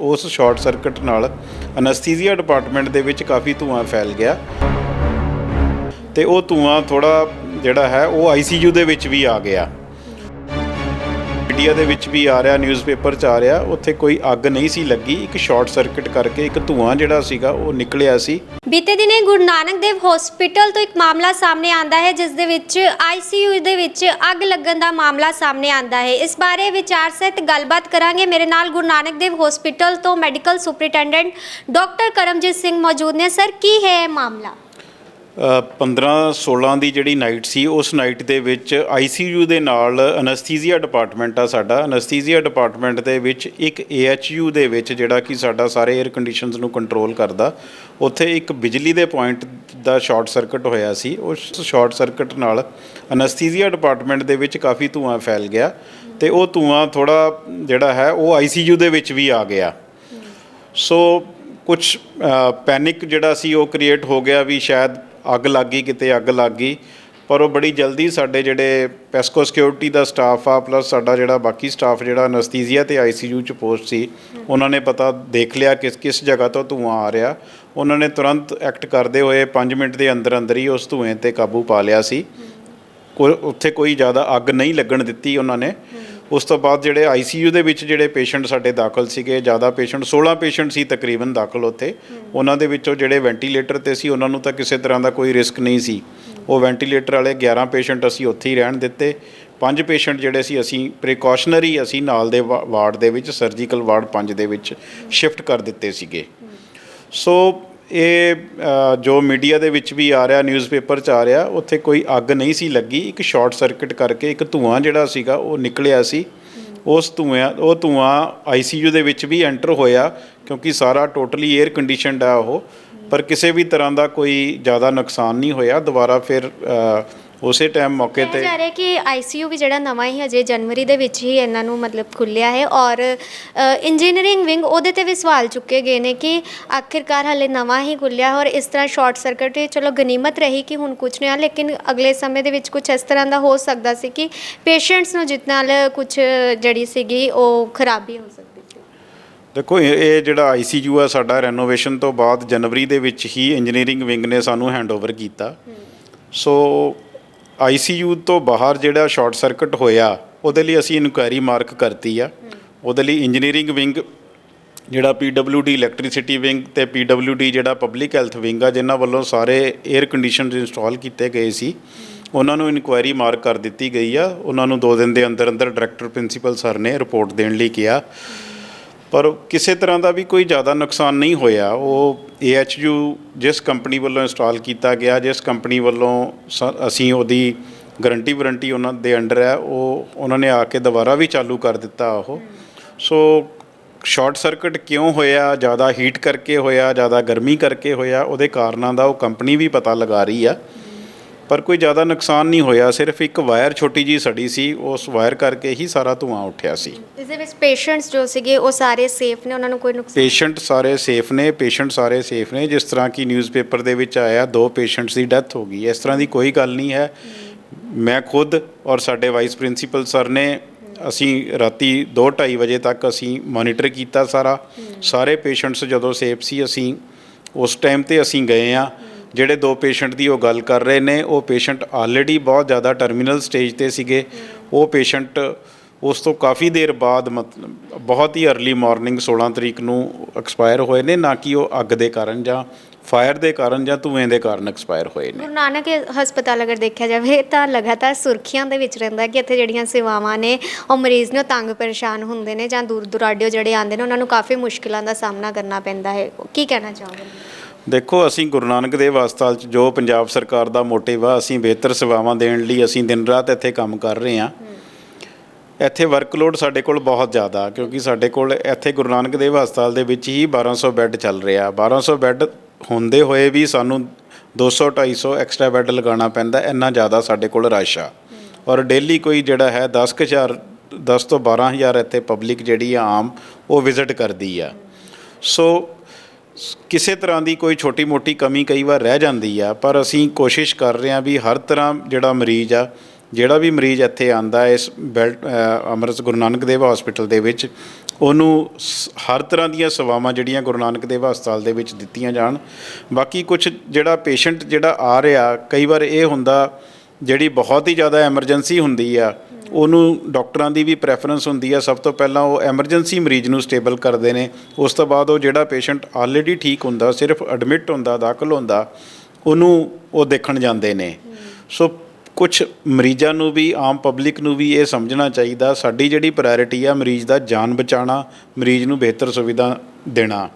ਉਸ short circuit ਨਾਲ ਅਨਸਥੀਸੀਆ department ਦੇ ਵਿੱਚ ਕਾਫੀ ਧੂਆਂ ਫੈਲ ਗਿਆ। ਤੇ ਉਹ ਧੂਆਂ ਥੋੜਾ ਜਿਹੜਾ ਹੈ, ਉਹ ਆਈਸੀਯੂ ਦੇ ਵਿੱਚ ਵੀ ਆ ਗਿਆ। ਮੀਡੀਆ ਦੇ ਵਿੱਚ ਵੀ ਆ ਰਿਹਾ ਨਿਊਜ਼ਪੇਪਰ 'ਚ ਆ ਰਿਹਾ। ਉੱਥੇ ਕੋਈ ਅੱਗ ਨਹੀਂ ਸੀ ਲੱਗੀ। ਇੱਕ ਸ਼ਾਰਟ ਸਰਕਟ ਕਰਕੇ ਇੱਕ ਧੂਆਂ ਜਿਹੜਾ ਸੀਗਾ, ਉਹ ਨਿਕਲਿਆ ਸੀ। ਬੀਤੇ ਦਿਨੇ ਗੁਰੂ ਨਾਨਕ ਦੇਵ ਹਸਪੀਟਲ ਤੋਂ ਇੱਕ ਮਾਮਲਾ ਸਾਹਮਣੇ ਆਂਦਾ ਹੈ, ਜਿਸ ਦੇ ਵਿੱਚ ਆਈਸੀਯੂ ਦੇ ਵਿੱਚ ਅੱਗ ਲੱਗਣ ਦਾ ਮਾਮਲਾ ਸਾਹਮਣੇ ਆਂਦਾ ਹੈ। ਇਸ ਬਾਰੇ ਵਿਚਾਰ ਸਹਿਤ ਗੱਲਬਾਤ ਕਰਾਂਗੇ। ਮੇਰੇ ਨਾਲ ਗੁਰੂ ਨਾਨਕ ਦੇਵ ਹਸਪੀਟਲ ਤੋਂ medical superintendent doctor Karamjit Singh ਮੌਜੂਦ ਨੇ। ਸਰ ਕੀ ਹੈ ਇਹ ਮਾਮਲਾ? 15 16 ਦੀ ਜਿਹੜੀ ਨਾਈਟ ਸੀ ਉਸ ਨਾਈਟ ਦੇ ਵਿੱਚ ਆਈਸੀਯੂ ਦੇ ਨਾਲ ਅਨਸਥੀਸੀਆ ਡਿਪਾਰਟਮੈਂਟ ਆ ਸਾਡਾ। ਅਨਸਥੀਸੀਆ ਡਿਪਾਰਟਮੈਂਟ ਦੇ ਵਿੱਚ ਇੱਕ ਏਐਚਯੂ ਦੇ ਵਿੱਚ ਜਿਹੜਾ ਕਿ ਸਾਡਾ ਸਾਰੇ 에ਅਰ ਕੰਡੀਸ਼ਨਸ ਨੂੰ ਕੰਟਰੋਲ ਕਰਦਾ। ਉੱਥੇ ਇੱਕ ਬਿਜਲੀ ਦੇ ਪੁਆਇੰਟ ਦਾ ਸ਼ਾਰਟ ਸਰਕਟ ਹੋਇਆ ਸੀ। ਉਸ ਸ਼ਾਰਟ ਸਰਕਟ ਨਾਲ ਅਨਸਥੀਸੀਆ ਡਿਪਾਰਟਮੈਂਟ ਦੇ ਵਿੱਚ ਕਾਫੀ ਧੂਆਂ ਫੈਲ ਗਿਆ ਤੇ ਉਹ ਧੂਆਂ ਥੋੜਾ ਜਿਹੜਾ ਹੈ ਉਹ ਆਈਸੀਯੂ ਦੇ ਵਿੱਚ ਵੀ ਆ ਗਿਆ। ਸੋ ਕੁਝ ਪੈਨਿਕ ਜਿਹੜਾ ਸੀ ਉਹ ਕ੍ਰੀਏਟ ਹੋ ਗਿਆ ਵੀ ਸ਼ਾਇਦ ਅੱਗ ਲੱਗ ਗਈ, ਕਿਤੇ ਅੱਗ ਲੱਗ ਗਈ, ਪਰ ਉਹ ਬੜੀ ਜਲਦੀ ਸਾਡੇ ਜਿਹੜੇ ਪੈਸਕੋ ਸਿਕਿਉਰਿਟੀ ਦਾ ਸਟਾਫ ਆ ਪਲੱਸ ਸਾਡਾ ਜਿਹੜਾ ਬਾਕੀ ਸਟਾਫ ਜਿਹੜਾ ਅਨਸਥੀਸੀਆ ਤੇ ਆਈਸੀਯੂ ਚ ਪੋਸਟ ਸੀ, ਉਹਨਾਂ ਨੇ ਪਤਾ ਦੇਖ ਲਿਆ ਕਿਸ ਕਿਸ ਜਗ੍ਹਾ ਤੋਂ ਧੂਆਂ ਆ ਰਿਹਾ। ਉਹਨਾਂ ਨੇ ਤੁਰੰਤ ਐਕਟ ਕਰਦੇ ਹੋਏ 5 ਮਿੰਟ ਦੇ ਅੰਦਰ ਅੰਦਰ ਹੀ ਉਸ ਧੂਏ ਤੇ ਕਾਬੂ ਪਾ ਲਿਆ ਸੀ। ਕੋਈ, ਉੱਥੇ ਕੋਈ ਜ਼ਿਆਦਾ ਅੱਗ ਨਹੀਂ ਲੱਗਣ ਦਿੱਤੀ ਉਹਨਾਂ ਨੇ। ਉਸ ਤੋਂ ਬਾਅਦ ਜਿਹੜੇ ਆਈਸੀਯੂ ਦੇ ਵਿੱਚ ਜਿਹੜੇ ਪੇਸ਼ੈਂਟ ਸਾਡੇ ਦਾਖਲ ਸੀਗੇ ਜ਼ਿਆਦਾ ਪੇਸ਼ੈਂਟ 16 ਪੇਸ਼ੈਂਟ ਸੀ ਤਕਰੀਬਨ ਦਾਖਲ ਉੱਥੇ। ਉਹਨਾਂ ਦੇ ਵਿੱਚੋਂ ਜਿਹੜੇ ਵੈਂਟੀਲੇਟਰ ਤੇ ਸੀ ਉਹਨਾਂ ਨੂੰ ਤਾਂ ਕਿਸੇ ਤਰ੍ਹਾਂ ਦਾ ਕੋਈ ਰਿਸਕ ਨਹੀਂ ਸੀ। ਉਹ ਵੈਂਟੀਲੇਟਰ ਵਾਲੇ 11 ਪੇਸ਼ੈਂਟ ਅਸੀਂ ਉੱਥੇ ਹੀ ਰਹਿਣ ਦਿੱਤੇ। ਪੰਜ ਪੇਸ਼ੈਂਟ ਜਿਹੜੇ ਸੀ ਅਸੀਂ ਪ੍ਰੀਕਾਸ਼ਨਰੀ ਅਸੀਂ ਨਾਲ ਦੇ ਵਾਰਡ ਦੇ ਵਿੱਚ ਸਰਜੀਕਲ ਵਾਰਡ 5 ਦੇ ਵਿੱਚ ਸ਼ਿਫਟ ਕਰ ਦਿੱਤੇ ਸੀਗੇ। ਸੋ ਇਹ ਜੋ ਮੀਡੀਆ ਦੇ ਵਿੱਚ ਵੀ ਆ ਰਿਹਾ ਨਿਊਜ਼ਪੇਪਰ 'ਚ ਆ ਰਿਹਾ, ਉੱਥੇ ਕੋਈ ਅੱਗ ਨਹੀਂ ਸੀ ਲੱਗੀ। ਇੱਕ ਸ਼ਾਰਟ ਸਰਕਟ ਕਰਕੇ ਇੱਕ ਧੂਆਂ ਜਿਹੜਾ ਸੀਗਾ, ਉਹ ਨਿਕਲਿਆ ਸੀ। ਉਸ ਧੂਆਂ, ਉਹ ਧੂਆਂ ਆਈਸੀਯੂ ਦੇ ਵਿੱਚ ਵੀ ਐਂਟਰ ਹੋਇਆ, ਕਿਉਂਕਿ ਸਾਰਾ ਟੋਟਲੀ 에ਅਰ ਕੰਡੀਸ਼ਨਡ ਆ ਉਹ। ਪਰ ਕਿਸੇ ਵੀ ਤਰ੍ਹਾਂ ਦਾ ਕੋਈ ਜ਼ਿਆਦਾ ਨੁਕਸਾਨ ਨਹੀਂ ਹੋਇਆ। ਦੁਬਾਰਾ ਫਿਰ ਉਸੇ ਟਾਈਮ ਮੌਕੇ ਤੇ ਜਾ ਰਿਹਾ ਕਿ ਆਈਸੀਯੂ ਵੀ ਜਿਹੜਾ ਨਵਾਂ ਹੀ ਹਜੇ ਜਨਵਰੀ ਦੇ ਵਿੱਚ ਹੀ ਇਹਨਾਂ ਨੂੰ ਮਤਲਬ ਖੁੱਲਿਆ ਹੈ ਔਰ ਇੰਜੀਨੀਅਰਿੰਗ ਵਿੰਗ ਉਹਦੇ ਤੇ ਵੀ ਸਵਾਲ ਚੁੱਕੇ ਗਏ ਨੇ ਕਿ ਆਖਿਰਕਾਰ ਹਲੇ ਨਵਾਂ ਹੀ ਖੁੱਲਿਆ ਔਰ ਇਸ ਤਰ੍ਹਾਂ ਸ਼ਾਰਟ ਸਰਕਟ ਇਹ ਚਲੋ ਗਨੀਮਤ ਰਹੀ ਕਿ ਹੁਣ ਕੁਝ ਨਹੀਂ ਆ ਲੇਕਿਨ ਅਗਲੇ ਸਮੇਂ ਦੇ ਵਿੱਚ ਕੁਝ ਇਸ ਤਰ੍ਹਾਂ ਦਾ ਹੋ ਸਕਦਾ ਸੀ ਕਿ ਪੇਸ਼ੈਂਟਸ ਨੂੰ ਜਿਤ ਨਾਲ ਕੁਝ ਜਿਹੜੀ ਸੀਗੀ ਉਹ ਖਰਾਬੀ ਹੋ ਸਕਦੀ ਸੀ। ਦੇਖੋ ਇਹ ਇਹ ਜਿਹੜਾ ਆਈਸੀਯੂ ਆ ਸਾਡਾ ਰੈਨੋਵੇਸ਼ਨ ਤੋਂ ਬਾਅਦ ਜਨਵਰੀ ਦੇ ਵਿੱਚ ਹੀ ਇੰਜੀਨੀਅਰਿੰਗ ਵਿੰਗ ਨੇ ਸਾਨੂੰ ਹੈਂਡਓਵਰ ਕੀਤਾ। ਸੋ ਆਈਸੀਯੂ ਤੋਂ ਬਾਹਰ ਜਿਹੜਾ ਸ਼ਾਰਟ ਸਰਕਟ ਹੋਇਆ, ਉਹਦੇ ਲਈ ਅਸੀਂ ਇਨਕੁਆਇਰੀ ਮਾਰਕ ਕਰਤੀ ਆ। ਉਹਦੇ ਲਈ ਇੰਜੀਨੀਅਰਿੰਗ ਵਿੰਗ, ਜਿਹੜਾ ਪੀਡਬਲਯੂਡੀ ਇਲੈਕਟ੍ਰਿਸਿਟੀ ਵਿੰਗ ਤੇ ਪੀਡਬਲਯੂਡੀ ਜਿਹੜਾ ਪਬਲਿਕ ਹੈਲਥ ਵਿੰਗ ਆ, ਜਿਨ੍ਹਾਂ ਵੱਲੋਂ ਸਾਰੇ 에ਅਰ ਕੰਡੀਸ਼ਨਰਸ ਇੰਸਟਾਲ ਕੀਤੇ ਗਏ ਸੀ, ਉਹਨਾਂ ਨੂੰ ਇਨਕੁਆਇਰੀ ਮਾਰਕ ਕਰ ਦਿੱਤੀ ਗਈ ਆ। ਉਹਨਾਂ ਨੂੰ 2 ਦਿਨ ਦੇ ਅੰਦਰ ਅੰਦਰ ਡਾਇਰੈਕਟਰ ਪ੍ਰਿੰਸੀਪਲ ਸਰ ਨੇ ਰਿਪੋਰਟ ਦੇਣ ਲਈ ਕਿਹਾ। ਪਰ ਕਿਸੇ ਤਰ੍ਹਾਂ ਦਾ ਵੀ ਕੋਈ ਜ਼ਿਆਦਾ ਨੁਕਸਾਨ ਨਹੀਂ ਹੋਇਆ। ਉਹ AHU ਜਿਸ ਕੰਪਨੀ ਵੱਲੋਂ ਇੰਸਟਾਲ ਕੀਤਾ ਗਿਆ, ਜਿਸ ਕੰਪਨੀ ਵੱਲੋਂ ਸ- ਅਸੀਂ ਉਹਦੀ ਗਾਰੰਟੀ ਵਾਰੰਟੀ ਉਹਨਾਂ ਦੇ ਅੰਡਰ ਹੈ, ਉਹ ਉਹਨਾਂ ਨੇ ਆ ਕੇ ਦੁਬਾਰਾ ਵੀ ਚਾਲੂ ਕਰ ਦਿੱਤਾ ਉਹ। ਸੋ ਸ਼ਾਰਟ ਸਰਕਟ ਕਿਉਂ ਹੋਇਆ, ਜ਼ਿਆਦਾ ਹੀਟ ਕਰਕੇ ਹੋਇਆ, ਜ਼ਿਆਦਾ ਗਰਮੀ ਕਰਕੇ ਹੋਇਆ, ਉਹਦੇ ਕਾਰਨਾਂ ਦਾ ਉਹ ਕੰਪਨੀ ਵੀ ਪਤਾ ਲਗਾ ਰਹੀ ਆ। ਪਰ ਕੋਈ ਜ਼ਿਆਦਾ ਨੁਕਸਾਨ ਨਹੀਂ ਹੋਇਆ। ਸਿਰਫ ਇੱਕ ਵਾਇਰ ਛੋਟੀ ਜੀ ਸੜੀ ਸੀ। ਉਸ ਵਾਇਰ ਕਰਕੇ ਹੀ ਸਾਰਾ ਧੂਆਂ ਉੱਠਿਆ ਸੀ। ਇਸ ਦੇ ਵਿੱਚ ਪੇਸ਼ੈਂਟਸ ਜੋ ਸੀਗੇ ਉਹ ਸਾਰੇ ਸੇਫ ਨੇ? ਉਹਨਾਂ ਨੂੰ ਕੋਈ ਨੁਕਸਾਨ? ਪੇਸ਼ੈਂਟ ਸਾਰੇ ਸੇਫ ਨੇ। ਪੇਸ਼ੈਂਟ ਸਾਰੇ ਸੇਫ ਨੇ। ਜਿਸ ਤਰ੍ਹਾਂ ਕਿ ਨਿਊਜ਼ਪੇਪਰ ਦੇ ਵਿੱਚ ਆਇਆ ਦੋ ਪੇਸ਼ੈਂਟਸ ਦੀ ਡੈਥ ਹੋ ਗਈ। ਇਸ ਤਰ੍ਹਾਂ ਦੀ ਕੋਈ ਗੱਲ ਨਹੀਂ ਹੈ। ਮੈਂ ਖੁਦ ਔਰ ਸਾਡੇ ਵਾਈਸ ਪ੍ਰਿੰਸੀਪਲ ਸਰ ਨੇ ਅਸੀਂ ਰਾਤੀ 2:30 ਵਜੇ ਤੱਕ ਅਸੀਂ ਮੋਨੀਟਰ ਕੀਤਾ ਸਾਰਾ। ਸਾਰੇ ਪੇਸ਼ੈਂਟਸ ਜਦੋਂ ਸੇਫ ਸੀ ਅਸੀਂ ਉਸ ਟਾਈਮ ਤੇ ਅਸੀਂ ਗਏ ਆ ਜਿਹੜੇ ਦੋ ਪੇਸ਼ੈਂਟ ਦੀ ਉਹ ਗੱਲ ਕਰ ਰਹੇ ਨੇ, ਉਹ ਪੇਸ਼ੈਂਟ ਆਲਰੇਡੀ ਬਹੁਤ ਜ਼ਿਆਦਾ ਟਰਮੀਨਲ ਸਟੇਜ ਤੇ ਸੀਗੇ। ਉਹ ਪੇਸ਼ੈਂਟ ਉਸ ਤੋਂ ਕਾਫੀ ਦੇਰ ਬਾਅਦ ਮਤਲਬ ਬਹੁਤ ਹੀ अर्ਲੀ ਮਾਰਨਿੰਗ 16 ਤਰੀਕ ਨੂੰ ਐਕਸਪਾਇਰ ਹੋਏ ਨੇ, ਨਾ ਕਿ ਉਹ ਅੱਗ ਦੇ ਕਾਰਨ ਜਾਂ ਫਾਇਰ ਦੇ ਕਾਰਨ ਜਾਂ ਧੂਏ ਦੇ ਕਾਰਨ ਐਕਸਪਾਇਰ ਹੋਏ ਨੇ। ਗੁਰੂ ਨਾਨਕ ਹਸਪਤਾਲ ਅਗਰ ਦੇਖਿਆ ਜਾਵੇ ਤਾਂ ਲਗਾਤਾਰ ਸੁਰਖੀਆਂ ਦੇ ਵਿੱਚ ਰਹਿੰਦਾ ਕਿ ਇੱਥੇ ਜਿਹੜੀਆਂ ਸੇਵਾਵਾਂ ਨੇ, ਉਹ ਮਰੀਜ਼ ਨੂੰ ਤੰਗ ਪਰੇਸ਼ਾਨ ਹੁੰਦੇ ਨੇ ਜਾਂ ਦੂਰ ਦੁਰਾਡਿਓ ਜਿਹੜੇ ਆਉਂਦੇ ਨੇ, ਉਹਨਾਂ ਨੂੰ ਕਾਫੀ ਮੁਸ਼ਕਿਲਾਂ ਦਾ ਸਾਹਮਣਾ ਕਰਨਾ ਪੈਂਦਾ ਹੈ। ਕੀ ਕਹਿਣਾ ਚਾਹੋਗੇ? ਦੇਖੋ, ਅਸੀਂ ਗੁਰੂ ਨਾਨਕ ਦੇਵ ਹਸਪਤਾਲ 'ਚ ਜੋ ਪੰਜਾਬ ਸਰਕਾਰ ਦਾ ਮੋਟਿਵ ਆ, ਅਸੀਂ ਬਿਹਤਰ ਸੇਵਾਵਾਂ ਦੇਣ ਲਈ ਅਸੀਂ ਦਿਨ ਰਾਤ ਇੱਥੇ ਕੰਮ ਕਰ ਰਹੇ ਹਾਂ। ਇੱਥੇ ਵਰਕਲੋਡ ਸਾਡੇ ਕੋਲ ਬਹੁਤ ਜ਼ਿਆਦਾ ਕਿਉਂਕਿ ਸਾਡੇ ਕੋਲ ਇੱਥੇ ਗੁਰੂ ਨਾਨਕ ਦੇਵ ਹਸਪਤਾਲ ਦੇ ਵਿੱਚ ਹੀ 1200 ਬੈੱਡ ਚੱਲ ਰਿਹਾ 1200 ਬੈੱਡ ਹੁੰਦੇ ਹੋਏ ਵੀ ਸਾਨੂੰ 200 250 ਐਕਸਟਰਾ ਬੈੱਡ ਲਗਾਉਣਾ ਪੈਂਦਾ, ਇੰਨਾ ਜ਼ਿਆਦਾ ਸਾਡੇ ਕੋਲ ਰਸ਼ ਆ। ਔਰ ਡੇਲੀ ਕੋਈ ਜਿਹੜਾ ਹੈ 10000 10 ਤੋਂ 12000 ਇੱਥੇ ਪਬਲਿਕ ਜਿਹੜੀ ਆ ਆਮ, ਉਹ ਵਿਜ਼ਿਟ ਕਰਦੀ ਆ। ਸੋ ਕਿਸੇ ਤਰ੍ਹਾਂ ਦੀ ਕੋਈ ਛੋਟੀ ਮੋਟੀ ਕਮੀ ਕਈ ਵਾਰ ਰਹਿ ਜਾਂਦੀ ਆ, ਪਰ ਅਸੀਂ ਕੋਸ਼ਿਸ਼ ਕਰ ਰਹੇ ਹਾਂ ਵੀ ਹਰ ਤਰ੍ਹਾਂ ਜਿਹੜਾ ਮਰੀਜ਼ ਆ, ਜਿਹੜਾ ਵੀ ਮਰੀਜ਼ ਇੱਥੇ ਆਂਦਾ ਇਸ ਬੈਲਟ ਅੰਮ੍ਰਿਤ, ਗੁਰੂ ਨਾਨਕ ਦੇਵ ਹਸਪੀਟਲ ਦੇ ਵਿੱਚ, ਉਹਨੂੰ ਸ- ਹਰ ਤਰ੍ਹਾਂ ਦੀਆਂ ਸੇਵਾਵਾਂ ਜਿਹੜੀਆਂ ਗੁਰੂ ਨਾਨਕ ਦੇਵ ਹਸਪਤਾਲ ਦੇ ਵਿੱਚ ਦਿੱਤੀਆਂ ਜਾਣ। ਬਾਕੀ ਕੁਝ ਜਿਹੜਾ ਪੇਸ਼ੈਂਟ ਜਿਹੜਾ ਆ ਰਿਹਾ, ਕਈ ਵਾਰ ਇਹ ਹੁੰਦਾ ਜਿਹੜੀ ਬਹੁਤ ਹੀ ਜ਼ਿਆਦਾ ਐਮਰਜੈਂਸੀ ਹੁੰਦੀ ਆ ਉਹਨੂੰ ਡਾਕਟਰਾਂ ਦੀ ਵੀ ਪ੍ਰੈਫਰੈਂਸ ਹੁੰਦੀ ਆ, ਸਭ ਤੋਂ ਪਹਿਲਾਂ ਉਹ ਐਮਰਜੈਂਸੀ ਮਰੀਜ਼ ਨੂੰ ਸਟੇਬਲ ਕਰਦੇ ਨੇ। ਉਸ ਤੋਂ ਬਾਅਦ ਉਹ ਜਿਹੜਾ ਪੇਸ਼ੈਂਟ ਆਲਰੇਡੀ ਠੀਕ ਹੁੰਦਾ, ਸਿਰਫ ਐਡਮਿਟ ਹੁੰਦਾ, ਦਾਖਲ ਹੁੰਦਾ, ਉਹਨੂੰ ਉਹ ਦੇਖਣ ਜਾਂਦੇ ਨੇ। ਸੋ ਕੁਝ ਮਰੀਜ਼ਾਂ ਨੂੰ ਵੀ, ਆਮ ਪਬਲਿਕ ਨੂੰ ਵੀ ਇਹ ਸਮਝਣਾ ਚਾਹੀਦਾ, ਸਾਡੀ ਜਿਹੜੀ ਪ੍ਰਾਇੋਰਟੀ ਆ ਮਰੀਜ਼ ਦਾ ਜਾਨ ਬਚਾਉਣਾ, ਮਰੀਜ਼ ਨੂੰ ਬਿਹਤਰ ਸੁਵਿਧਾ ਦੇਣਾ।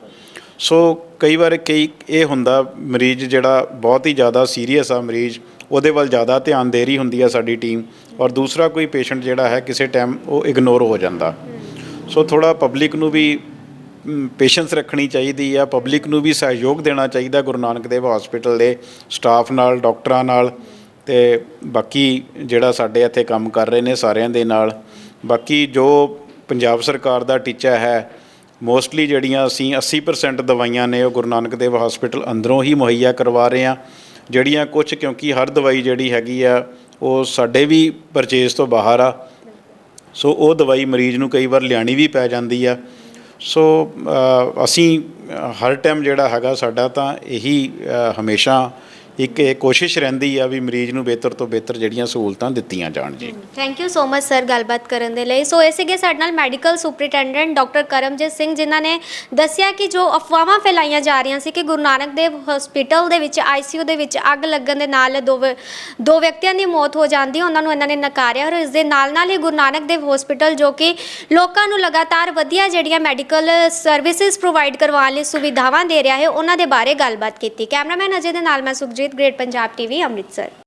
ਸੋ ਕਈ ਵਾਰ ਕਈ, ਇਹ ਹੁੰਦਾ ਮਰੀਜ਼ ਜਿਹੜਾ ਬਹੁਤ ਹੀ ਜ਼ਿਆਦਾ ਸੀਰੀਅਸ ਆ, ਮਰੀਜ਼ ਉਹਦੇ ਵੱਲ ਜ਼ਿਆਦਾ ਧਿਆਨ ਦੇ ਰਹੀ ਹੁੰਦੀ ਆ ਸਾਡੀ ਟੀਮ ਔਰ ਦੂਸਰਾ ਕੋਈ ਪੇਸ਼ੈਂਟ ਜਿਹੜਾ ਹੈ ਕਿਸੇ ਟਾਈਮ ਉਹ ਇਗਨੋਰ ਹੋ ਜਾਂਦਾ। ਸੋ ਥੋੜਾ ਪਬਲਿਕ ਨੂੰ ਵੀ ਪੇਸ਼ੈਂਸ ਰੱਖਣੀ ਚਾਹੀਦੀ ਆ ਪਬਲਿਕ ਨੂੰ ਵੀ ਸਹਿਯੋਗ ਦੇਣਾ ਚਾਹੀਦਾ ਗੁਰੂ ਨਾਨਕ ਦੇਵ ਹਸਪੀਟਲ ਦੇ ਸਟਾਫ ਨਾਲ ਡਾਕਟਰਾਂ ਨਾਲ ਤੇ ਬਾਕੀ ਜਿਹੜਾ ਸਾਡੇ ਇੱਥੇ ਕੰਮ ਕਰ ਰਹੇ ਨੇ ਸਾਰਿਆਂ ਦੇ ਨਾਲ। ਬਾਕੀ ਜੋ ਪੰਜਾਬ ਸਰਕਾਰ ਦਾ ਟੀਚਾ ਹੈ ਮੋਸਟਲੀ ਜਿਹੜੀਆਂ ਅਸੀਂ 80% ਦਵਾਈਆਂ ਨੇ ਉਹ ਗੁਰੂ ਨਾਨਕ ਦੇਵ ਹਸਪੀਟਲ ਅੰਦਰੋਂ ਹੀ ਮੁਹੱਈਆ ਕਰਵਾ ਰਹੇ ਆ ਜਿਹੜੀਆਂ ਕੁਝ ਕਿਉਂਕਿ ਹਰ ਦਵਾਈ ਜਿਹੜੀ ਹੈਗੀ ਆ, ਉਹ ਸਾਡੇ ਵੀ ਪਰਚੇਸ ਤੋਂ ਬਾਹਰ ਆ। ਸੋ ਉਹ ਦਵਾਈ ਮਰੀਜ਼ ਨੂੰ ਕਈ ਵਾਰ ਲਿਆਣੀ ਵੀ ਪੈ ਜਾਂਦੀ ਆ। ਸੋ ਅਸੀਂ ਹਰ ਟਾਈਮ ਜਿਹੜਾ ਹੈਗਾ ਸਾਡਾ ਤਾਂ ਇਹੀ ਹਮੇਸ਼ਾ ਇੱਕ ਇਹ ਕੋਸ਼ਿਸ਼ ਰਹਿੰਦੀ ਆ ਵੀ ਮਰੀਜ਼ ਨੂੰ ਬਿਹਤਰ ਤੋਂ ਬਿਹਤਰ ਜਿਹੜੀਆਂ ਸਹੂਲਤਾਂ ਦਿੱਤੀਆਂ ਜਾਣ ਜੀ। Thank you so much sir ਗੱਲਬਾਤ ਕਰਨ ਦੇ ਲਈ। ਸੋ ਇਹ ਸੀਗੇ ਸਾਡੇ ਨਾਲ medical superintendent doctor Karamjit Singh, ਜਿਨ੍ਹਾਂ ਨੇ ਦੱਸਿਆ ਕਿ ਜੋ ਅਫਵਾਹਾਂ ਫੈਲਾਈਆਂ ਜਾ ਰਹੀਆਂ ਸੀ ਕਿ ਗੁਰੂ ਨਾਨਕ ਦੇਵ ਹਸਪੀਟਲ ਦੇ ਵਿੱਚ ਆਈਸੀਯੂ ਦੇ ਵਿੱਚ ਅੱਗ ਲੱਗਣ ਦੇ ਨਾਲ ਦੋ ਦੋ ਵਿਅਕਤੀਆਂ ਦੀ ਮੌਤ ਹੋ ਜਾਂਦੀ, ਉਹਨਾਂ ਨੂੰ ਇਹਨਾਂ ਨੇ ਨਕਾਰਿਆ ਔਰ ਇਸ ਦੇ ਨਾਲ ਨਾਲ ਹੀ ਗੁਰੂ ਨਾਨਕ ਦੇਵ ਹਸਪੀਟਲ ਜੋ ਕਿ ਲੋਕਾਂ ਨੂੰ ਲਗਾਤਾਰ ਵਧੀਆ ਜਿਹੜੀਆਂ ਮੈਡੀਕਲ ਸਰਵਿਸਿਜ਼ ਪ੍ਰੋਵਾਈਡ ਕਰਵਾਉਣ ਲਈ ਸੁਵਿਧਾਵਾਂ ਦੇ ਰਿਹਾ ਹੈ, ਉਹਨਾਂ ਦੇ ਬਾਰੇ ਗੱਲਬਾਤ ਕੀਤੀ। ਕੈਮਰਾਮੈਨ ਅਜੇ ਦੇ ਨਾਲ, ਮੈਂ ਸੁਖਜੀਤ ਗ੍ਰੇਟ ਪੰਜਾਬ ਟੀਵੀ ਅੰਮ੍ਰਿਤਸਰ